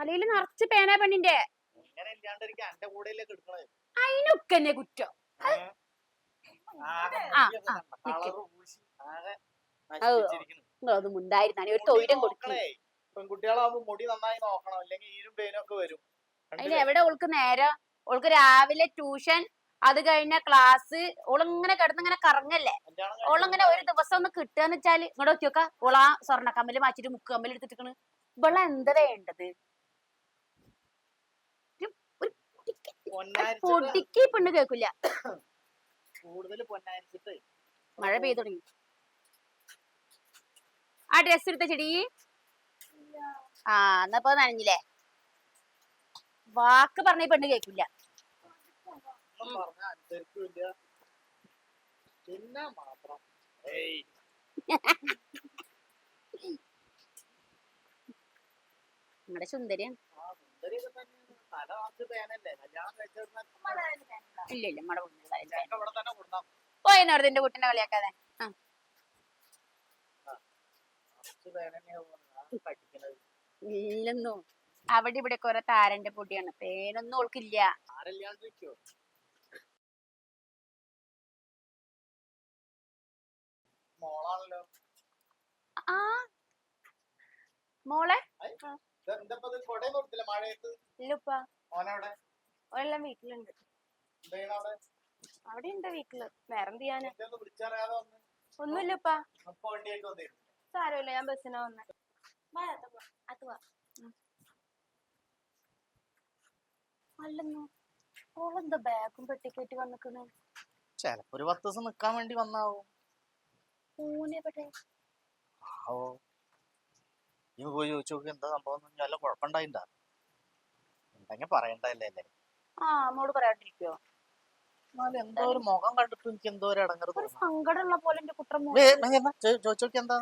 തലയിൽ നിറച്ച് പേന പെണ്ണിന്റെ. അതിനൊക്കെ കുറ്റം. അത് ഒരു തൊഴിലും. പെൺകുട്ടികളാവുമ്പോ മുടി നന്നായി നോക്കണം. അല്ലെങ്കിൽ ഈരും പേനും ഒക്കെ വരും. അതിന് എവിടെ ഓൾക്ക് നേരം? ഓൾക്ക് രാവിലെ ട്യൂഷൻ അത് കഴിഞ്ഞ ക്ലാസ്. ഓളിങ്ങനെ കിടന്നിങ്ങനെ കറങ്ങല്ലേ? ഓളിങ്ങനെ ഒരു ദിവസം ഒന്ന് കിട്ടുകന്ന് വെച്ചാൽ ഇങ്ങോട്ട് നോക്കിയോക്ക. ഓളാ സ്വർണ കമ്മൽ മാറ്റിട്ട് മുക്ക് കമ്മൽ എടുത്തിട്ട് ഇവളെന്താ വേണ്ടത് ഒരു- ഒരു പൊടിക്ക് പെണ്ണ് കേൾക്കില്ല. കൂടുതൽ പൊന്നാരിച്ചിട്ട്. മഴ പെയ്തു തുടങ്ങി. ആ ഡ്രസ് എടുത്ത ചെടി? ആ എന്നപ്പോ നനഞ്ഞില്ലേ? വാക്ക് പറഞ്ഞ പെണ്ണ് കേൾക്കില്ല. പിന്നെ മാത്രം. ഏയ്. നിങ്ങളുടെ സുന്ദരിയാണ്. ഇല്ല ഇല്ല നമ്മടെ കുട്ടിനെ കളിയാക്കാതെ. ഇല്ലെന്നോ. അവിടെ ഇവിടെ കുറെ താരന്റെ പൊടിയാണ്. പേനൊന്നും ഓൾക്കില്ല. മോളെ? ഓരെല്ലാം വീട്ടിലുണ്ട്. അവിടെ ഉണ്ട് വീട്ടിൽ. ചെയ്യാന് വന്ന്. ഒന്നുമില്ലപ്പ. സാരമില്ല ഞാൻ ബസ്സിനാ വന്നെ. അല്ലെന്നു ഓളെന്താ ബാഗും പെട്ടിക്കേറ്റ് വന്നിക്കണ്? ചെലപ്പോ ഒരു പത്ത് ദിവസം നിക്കാൻ വേണ്ടി വന്നാവും. പെട്ടെ ഓ നീ പോയി ചോദിച്ചു നോക്കി എന്താ സംഭവം വല്ല കുഴപ്പമുണ്ടായിണ്ടാ? ഉണ്ടെങ്കിൽ പറയണ്ടല്ലേ അല്ലേ? ആ മോൾ പറയാണ്ടിരിക്കോ എന്നാലും എന്തോ ഒരു മുഖം കണ്ടിട്ട് എനിക്ക് എന്തോ ഒരു ഇടങ്ങറ് സങ്കടമുള്ള പോലെ എന്റെ കുട്ടം ചോദിച്ചു നോക്കി എന്താ?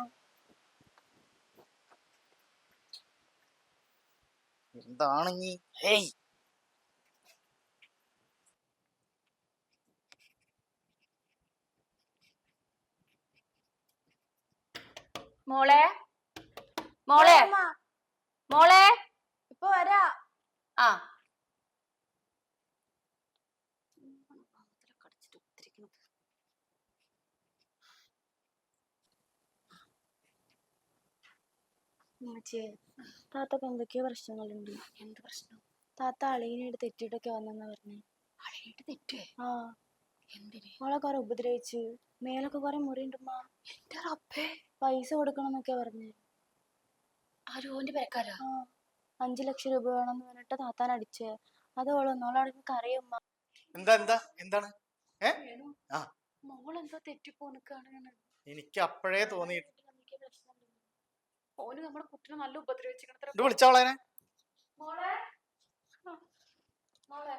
എന്താണെങ്കി ഹേയ്! മോളെ? മോളെ. മോളെ. ഇപ്പൊ വരാ. ആ. താത്തക്ക് എന്തൊക്കെയോ പ്രശ്നങ്ങളുണ്ട്. എന്ത് പ്രശ്നം? താത്ത അളിയനായിട്ട് തെറ്റിട്ടൊക്കെ വന്നെന്നാ പറഞ്ഞേ. അളിയിട്ട് തെറ്റേ? ആ. എന്തിന്? അവളെ കുറെ ഉപദ്രവിച്ച്. മേലൊക്കെ കൊറേ മുറിയുണ്ടുമ്മ എന്റെ റബ്ബേ? പൈസ കൊടുക്കണം എന്നൊക്കെയാ പറഞ്ഞേ. ആരോന്റെ പേരക്കാരാ? അഞ്ചു ലക്ഷം രൂപ വേണം പറഞ്ഞിട്ട് താത്താൻ അടിച്ച്. അത് കറിയുമ്മ എന്താ എന്താ എന്താണ്? ആ. മോളെന്തോ എനിക്ക് അപ്പോഴേ തോന്നി. ഓന് നമ്മുടെ കുട്ടിനെ നല്ല മോളെ? മോളെ.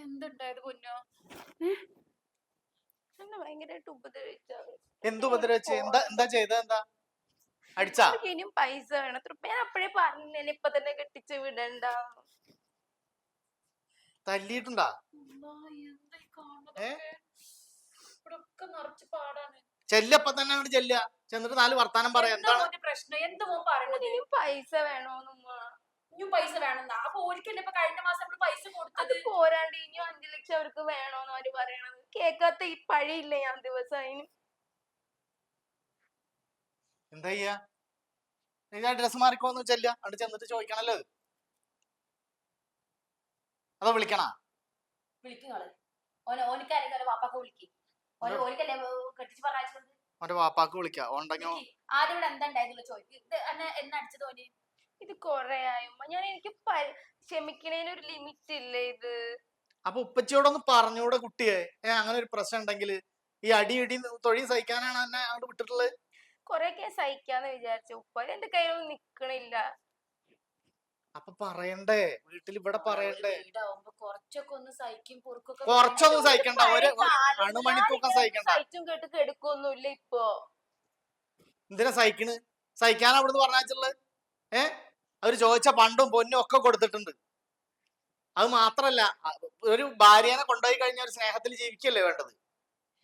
എന്തുണ്ടായത് പൊന്നോ? എന്നെ ഭയങ്കരമായിട്ട് ഉപദ്രവിച്ചത്. എന്തു ഉപദ്രവിച്ച്? എന്താ എന്താ ചെയ്തത്? എന്താ? അടിച്ചാ? ഇനിയും പൈസ വേണം. ഞാൻ അപ്പഴേ പറഞ്ഞില്ലേ ഇപ്പൊ തന്നെ കെട്ടിച്ച് വിടണ്ട. തല്ലിയിട്ടുണ്ടാ? ചെല്ലപ്പ തന്നെ അങ്ങോട്ട് ചെല്ല. ചെന്നിട്ട് നാല് വർത്താനം പറയാം. എന്താ എന്താണ്? പ്രശ്നം? എന്തോ പറയണത്? ഇനിയും പൈസ വേണോന്നുമ്മ ഇനിയും പൈസ വേണമെന്നാ അപ്പൊ ഓരിക്കല്ലേ ഇപ്പൊ കഴിഞ്ഞ മാസം നമ്മൾ പൈസ കൊടുത്തത്? പോരാണ്ട് ഇനിയും അഞ്ചു ലക്ഷം അവർക്ക് വേണോന്ന് അവർ പറയണത്. കേക്കാത്ത ഈ പഴിയില്ലേ ഞാൻ ദിവസം എന്താ ചെയ്യാ ഞാൻ ഡ്രസ് മാറിക്കോന്ന് വെച്ചല്ല. അവിടെ ചെന്നിട്ട് ചോദിക്കണല്ലോ ഇത്. അതോ വിളിക്കണ? ഓന്റെ വാപ്പാക്ക് വിളിക്ക്. കെട്ടിച്ച് പറഞ്ഞത് അവന്റെ വാപ്പാക്ക് വിളിക്ക. ഉണ്ടെങ്കിൽ ഇത് കൊറേ ഞാൻ എനിക്ക് ക്ഷമിക്കണേന് ഒരു ലിമിറ്റ് ഇല്ലേ ഇത്? അപ്പൊ ഉപ്പച്ചിയോടൊന്ന് പറഞ്ഞൂടെ കുട്ടിയെ. ഏ അങ്ങനെ ഒരു പ്രശ്നം ഉണ്ടെങ്കിൽ ഈ അടി ഇടി തൊഴിൽ സഹിക്കാനാണ് എന്നെ അവിടെ വിട്ടിട്ടുള്ളത്? കൊറേയൊക്കെ കേസ് സഹിക്കാന്ന് വിചാരിച്ചു. ഉപ്പ എന്റെ കയ്യിലൊന്നും നിക്കണില്ല. അപ്പൊ പറയണ്ടേ? വീട്ടിൽ ഇവിടെ പറയണ്ടേ? വീടാവുമ്പോ കുറച്ചൊക്കെ ഒന്ന് സഹിക്കും പൊറുക്കൊക്കെ കുറച്ചൊന്നും സഹിക്കണ്ട. ഒരു ഞാനിങ്ങനെ സഹിക്കണ്ട. സഹിച്ചും കേട്ട് കെടുക്കൊന്നുമില്ല ഇപ്പൊ. എന്തിനാ സഹിക്കണ്? സഹിക്കാൻ അവിടുന്ന് പറഞ്ഞാച്ചുള്ളത് ഏ? അവർ ചോദിച്ച പണ്ടും പൊന്നും ഒക്കെ കൊടുത്തിട്ടുണ്ട്. അത് മാത്രല്ല അ- ഒരു ഭാര്യനെ കൊണ്ടുപോയി കഴിഞ്ഞാൽ ഒരു സ്നേഹത്തിൽ ജീവിക്കല്ലേ വേണ്ടത്?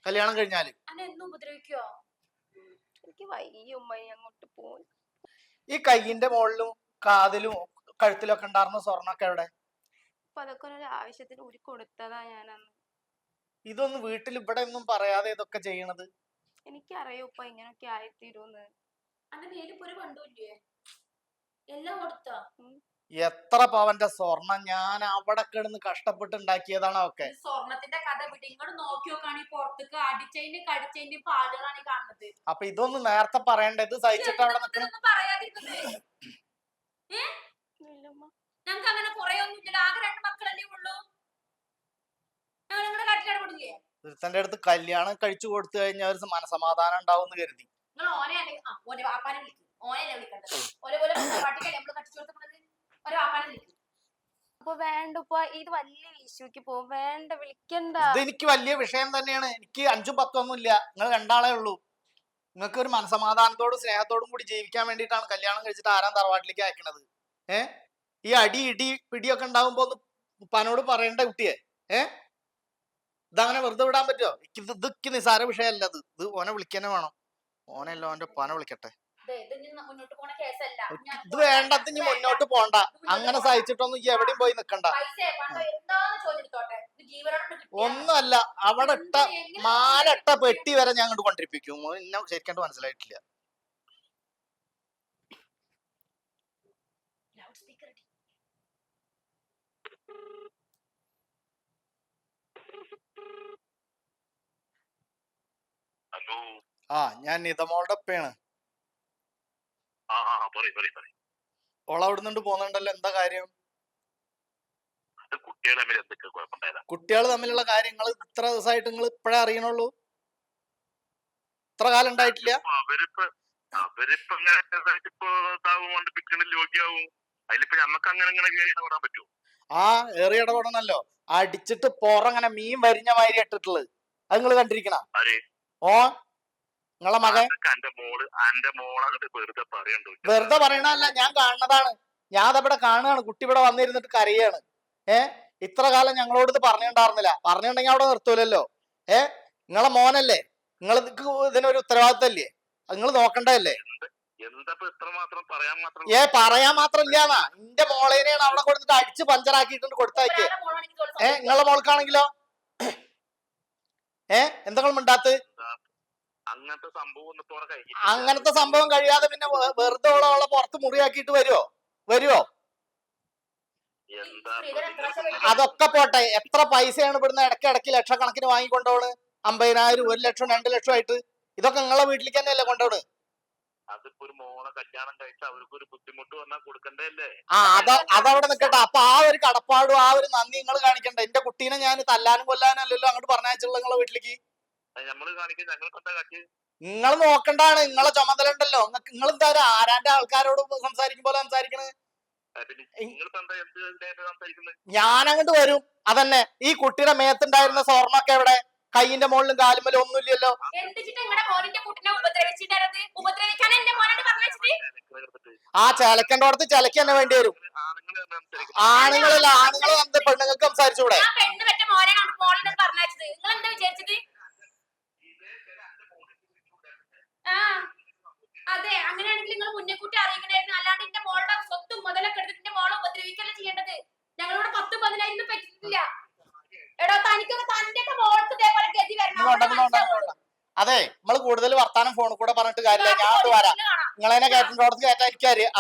കല്യാണം കഴിഞ്ഞാൽ. അന്നെ എന്നും ഉപദ്രവിക്കോ എനിക്ക് വയ്യ ഉമ്മ അങ്ങോട്ട് പോയി ഈ കയ്യിന്റെ മുകളിലും കാതിലും കഴുത്തിലൊക്കെ ഉണ്ടായിരുന്ന സ്വർണൊക്കെ എവിടെ? അപ്പൊ അതൊക്കെ ഒരു ആവശ്യത്തിന് ഊരി കൊടുത്തതാ ഞാൻ അന്ന് ഇതൊന്നും വീട്ടിൽ ഇവിടെ ഒന്നും പറയാതെ ഇതൊക്കെ ചെയ്യണത്? എനിക്കറിയോ ഉപ്പ ഇങ്ങനൊക്കെ ആയിത്തീരുന്ന്. അന്റെ മേലിപ്പോ ഒരു പണ്ടുമില്ലേ എല്ലാം കൊടുത്തോ? എത്ര പവന്റെ സ്വർണം ഞാൻ അവിടെ കിടന്ന് കഷ്ടപ്പെട്ട് ഉണ്ടാക്കിയതാണ് ഒക്കെ സ്വർണത്തിന്റെ കഥ നോക്കി നോക്കാണ് ഈ പുറത്തേക്ക് അടിച്ചതിന്റെ കടിച്ചതിന്റെ പാടുകളാണ് കാണുന്നത്. അപ്പൊ ഇതൊന്നും നേരത്തെ പറയണ്ട. ഇത് സഹിച്ചിട്ട് അവിടെ ഞങ്ങൾക്ക് അങ്ങനെ കുറെ ഒന്നും ഇല്ലല്ലോ. ആകെ രണ്ട് മക്കളല്ലേ ഉള്ളൂ. ഞങ്ങൾ നിങ്ങളുടെ കാട്ടിലിടപെടില്ലേ ഒരുത്തന്റെ അടുത്ത് കല്യാണം കഴിച്ചു കൊടുത്തു കഴിഞ്ഞാൽ ഒരു മനസമാധാനം ഉണ്ടാവും എന്ന് കരുതി. നിങ്ങൾ ഓനെ അല്ലെങ്കിൽ ഓന്റെ വാപ്പാനെ വിളിക്കും. ഓനെയല്ലേ വിളിക്കണ്ടത്? ഓനെ പോലെ പാട്ടിക്കല്ലേ നമ്മൾ ഓരോ വാപ്പാനെ വിളിക്കും. അപ്പൊ വേണ്ട ഉപ്പ ഇത് വലിയ ഇഷ്യൂക്ക് പോകും വേണ്ട വിളിക്കണ്ട. ഇത് എനിക്ക് വലിയ വിഷയം തന്നെയാണ്. എനിക്ക് അഞ്ചും പത്തും ഒന്നും ഇല്ല. നിങ്ങൾ രണ്ടാളേ ഉള്ളൂ. നിങ്ങൾക്ക് ഒരു മനസമാധാനത്തോടും സ്നേഹത്തോടും കൂടി ജീവിക്കാൻ വേണ്ടിയിട്ടാണ് കല്യാണം കഴിച്ചിട്ട് ആരാം തറവാട്ടിലേക്ക് അയക്കണത്? ഏ? ഈ അടി ഇടി പിടിയൊക്കെ ഉണ്ടാവുമ്പോ ഒന്ന് ഉപ്പാനോട് പറയണ്ട കുട്ടിയെ. ഏ? ഇതങ്ങനെ വെറുതെ വിടാൻ പറ്റുമോ എനിക്ക് ഇത് ഇതൊക്കെ നിസാര വിഷയമല്ല ഇത്. ഇത് ഓനെ വിളിക്കാനേ വേണം. ഓനല്ല ഓന്റെ ഉപ്പാനെ വിളിക്കട്ടെ. മുന്നോട്ട് പോണ കേസല്ല. ഇത് വേണ്ടത് ഇനി മുന്നോട്ട് പോണ്ട. അങ്ങനെ സഹിച്ചിട്ടൊന്നും ഈ എവിടെയും പോയി നിക്കണ്ട. ഒന്നുമല്ല അവിടെ ഇട്ട മാലട്ട പെട്ടി വരെ ഞാൻ അങ്ങോട്ട് കൊണ്ടിരിപ്പിക്കും. എന്നെ ശരിക്കും മനസ്സിലായിട്ടില്ല. ആ ഞാൻ നിതമോളുടെ ഒപ്പയാണ് ആ ആ പറയ് പറയ് പറയ്. ഓൾ അവിടെ നിന്ന് എന്താ കാര്യം? അത് കുട്ടികളെ തമ്മിൽ എന്തൊക്കെ കുഴപ്പമുണ്ടായതാ? കുട്ടികൾ തമ്മിലുള്ള കാര്യങ്ങൾ ഇത്ര ദിവസമായിട്ട് നിങ്ങൾ ഇപ്പഴേ അറിയണുള്ളൂ? ഇത്ര കാലം ഉണ്ടായിട്ടില്ല? അവരിപ്പോ അവരിപ്പോ ഇങ്ങനെ ചെറുതായിട്ട് ഇപ്പൊ ഇതാവും കൊണ്ട് പിക്കണിൽ യോഗ്യാവും അതിലിപ്പോ നമുക്ക് അങ്ങനെ അങ്ങനെ കയറി ഇടപെടാൻ പറ്റുമോ ആ ഏറി ഇടപെടണല്ലോ. അടിച്ചിട്ട് പുറങ്ങനെ മീൻ വരിഞ്ഞ മാതിരി ഇട്ടിട്ടുള്ളത്. അത് നിങ്ങൾ കണ്ടിരിക്കണ? ഓ നിങ്ങളെ മകൻ? വെറുതെ പറയണ്ടോ? വെറുതെ പറയണല്ല ഞാൻ കാണുന്നതാണ്. ഞാൻ അതവിടെ കാണുകയാണ് കുട്ടി ഇവിടെ വന്നിരുന്നിട്ട് കരയാണ്. ഏ? ഇത്ര കാലം ഞങ്ങളോട് ഇത് പറഞ്ഞിട്ടുണ്ടായിരുന്നില്ല. പറഞ്ഞിട്ടുണ്ടെങ്കിൽ അവിടെ നിർത്തൂലല്ലോ. ഏ? നിങ്ങളെ മോനല്ലേ? നിങ്ങൾ ഇതിനൊരു ഉത്തരവാദിത്തല്ലേ? നിങ്ങൾ നോക്കണ്ടല്ലേ എന്താ? ഇപ്പൊ ഇത്ര മാത്രം പറയാൻ മാത്രം ഏ പറയാൻ മാത്രമില്ലാന്നാ. എന്റെ മോളേനെയാണ് അവിടെ കൊടുത്തിട്ട് അടിച്ച് പഞ്ചറാക്കിയിട്ടുണ്ട് കൊടുത്തയക്ക്. ഏ നിങ്ങളെ മോൾക്കാണെങ്കിലോ? ഏ? എന്തെങ്കിലും മിണ്ടാത്ത് അങ്ങനത്തെ സംഭവം അങ്ങനത്തെ സംഭവം കഴിയാതെ പിന്നെ വെറുതെ ഉള്ള പുറത്ത് മുറിയാക്കിയിട്ട് വരുവോ? വരുവോ? അതൊക്കെ പോട്ടെ. എത്ര പൈസയാണ് ഇവിടുന്ന് ഇടയ്ക്ക് ഇടയ്ക്ക് ലക്ഷക്കണക്കിന് വാങ്ങിക്കൊണ്ടോണ് അമ്പതിനായിരം ഒരു ലക്ഷം രണ്ട് ലക്ഷം ആയിട്ട്. ഇതൊക്കെ നിങ്ങളെ വീട്ടിലേക്ക് തന്നെയല്ലേ കൊണ്ടോണ് അതിപ്പോ ഒരു മോളെ കല്യാണം കഴിച്ച അവർക്ക് ഒരു ബുദ്ധിമുട്ട് വന്നാൽ ആ അത അതവിടെ നിക്കട്ടെ. അപ്പൊ ആ ഒരു കടപ്പാടും ആ ഒരു നന്ദി നിങ്ങൾ കാണിക്കണ്ട? എന്റെ കുട്ടീനെ ഞാൻ തല്ലാനും കൊല്ലാനും അല്ലല്ലോ അങ്ങോട്ട് പറഞ്ഞയച്ചുള്ള നിങ്ങളെ വീട്ടിലേക്ക്. അത് നമ്മൾ കാണിക്കാൻ ഞങ്ങൾക്ക് എന്താ കാട്ടി നിങ്ങൾ നോക്കണ്ടാണ് നിങ്ങളെ ചുമതല ഉണ്ടല്ലോ നിങ്ങൾ എന്താ ഒരു ആരാന്റെ ആൾക്കാരോട് സംസാരിക്കും പോലെ സംസാരിക്കണത് പിന്നെ എന്താ എന്ത് ഇതിനായിട്ട് ഞാൻ അങ്ങോട്ട് വരും. അതന്നെ ഈ കുട്ടിയുടെ മേത്തുണ്ടായിരുന്ന സ്വർണൊക്കെ എവിടെ? കൈയിന്റെ മുകളിലും കാലുമലും ഒന്നുമില്ലല്ലോ ആ ചിലക്കന്റെ അടുത്ത് ചിലക്ക് തന്നെ വേണ്ടി വരും. ആണുങ്ങളല്ല ആണുങ്ങൾ എന്ത് പെണ്ണുങ്ങൾക്ക് സംസാരിച്ചൂടെ ആ പെണ്ണ് പറ്റ മോനാണ് മോളിനെ പറഞ്ഞത് നിങ്ങൾ എന്താ വിചാരിച്ചത് ആ അതെ. അങ്ങനെയാണെങ്കിൽ നിങ്ങൾ മുന്നേക്കൂട്ടി അറിയിക്കണായിരുന്നു അല്ലാണ്ട് എന്റെ മോളുടെ സ്വത്തും മുതലൊക്കെ എടുത്തിട്ട് എന്റെ മോളെ ഉപദ്രവിക്കല്ല ചെയ്യേണ്ടത്? ഞങ്ങളിവിടെ പത്ത് പതിനായിരം പറ്റിയിട്ടില്ല. എടോ തനിക്കൊക്കെ തന്റെ മോൾക്ക് ഇതേപോലെ ഗതി വരണം. അതെ നമ്മൾ കൂടുതൽ വർത്താനം ഫോണിൽ കൂടെ പറഞ്ഞിട്ട് കാര്യമില്ല. ഞാൻ അത് വരാം. നിങ്ങളതിനെ കയറ്റിന്റെ കയറ്റാൻ എനിക്ക് അറിയ-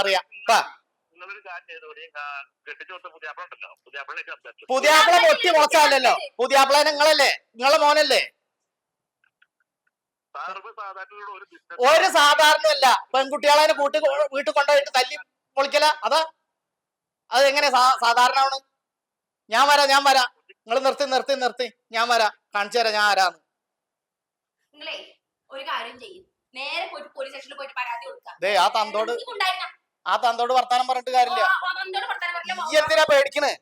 പുതിയാപ്പിളെ പൊട്ടി മുളച്ചാലല്ലോ പുതിയാപ്പിള നിങ്ങളല്ലേ? നിങ്ങളെ മോനല്ലേ? ഒരു സാധാരണ ഒരു സാധാരണയല്ല. പെൺകുട്ടികളെ കൂട്ടി വീട്ടിൽ കൊണ്ടുപോയിട്ട് തല്ലി പൊളിക്കല. അതാ. അത് എങ്ങനെ സാധാരണ ആണ് ഞാൻ വരാം ഞാൻ വരാം. നിങ്ങൾ നിർത്തി നിർത്തി നിർത്തി. ഞാൻ വരാം. കാണിച്ചു തരാം ഞാൻ ആരാന്ന്. നിങ്ങളേ ഒരു കാര്യം ചെയ്യും. നേരെ പോയിട്ട് പോലീസ് സ്റ്റേഷനിൽ പോയിട്ട് പരാതി കൊടുക്കാം. ദേ ആ തന്തോട് ആ തന്തോട് വർത്താനം പറഞ്ഞിട്ട് കാര്യമില്ല. എന്തിനാ പേടിക്കണേ.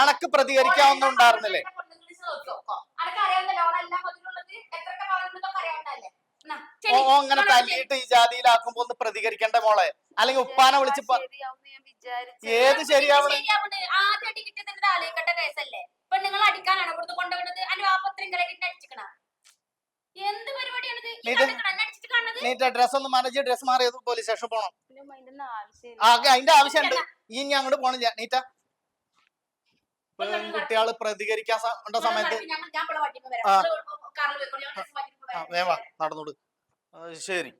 അണക്ക് പ്രതികരിക്കാവുന്ന ഉണ്ടായിരുന്നില്ലേ ഓ ഓ അങ്ങനെ തല്ലിയിട്ട് ഈ ജാതിയിലാക്കുമ്പോ ഒന്ന് പ്രതികരിക്കണ്ട മോളെ. അല്ലെങ്കിൽ ഉപ്പാനെ വിളിച്ച് പ- ഏത് ശരിയാവണ് ശരിയാവണ്. ആദ്യമായിട്ട് കിട്ടിയത് എന്നിട്ട് ആലോചിക്കേണ്ട കേസല്ലേ? പെണ്ണുങ്ങൾ അടിക്കാനാണ്? ഇവിടുന്ന് അതിന്റെ അടിച്ചിക്കണ? എന്ത് പരിപാടിയാണിത്? ഈ ഇത്- കണ്ടിട്ട് എന്നെ അടിച്ചിട്ട് കാണുന്നത് നീറ്റ ഡ്രസ് ഒന്ന് മാനേജ് ഡ്രസ് മാറിയത് പോലീസ് സ്റ്റേഷൻ പോണം. പിന്നെ അതിന്റെ ആ ആവശ്യമുണ്ട്. ഈ ഇനി അങ്ങോട്ട് പോണില്ല നീറ്റ. കുട്ടികൾ പ്രതികരിക്കാൻ സ- ഉണ്ട സമയത്ത് ഞാൻ ഞാൻ ഇവിടെ വരാം. ആ. നിങ്ങൾ കാറിൽ പോയിക്കോളൂ ഞാൻ ഡ്രസ്സ് മാറ്റിയിട്ട് ആ വരാം. വേവാ. നടന്നോട്. gerir.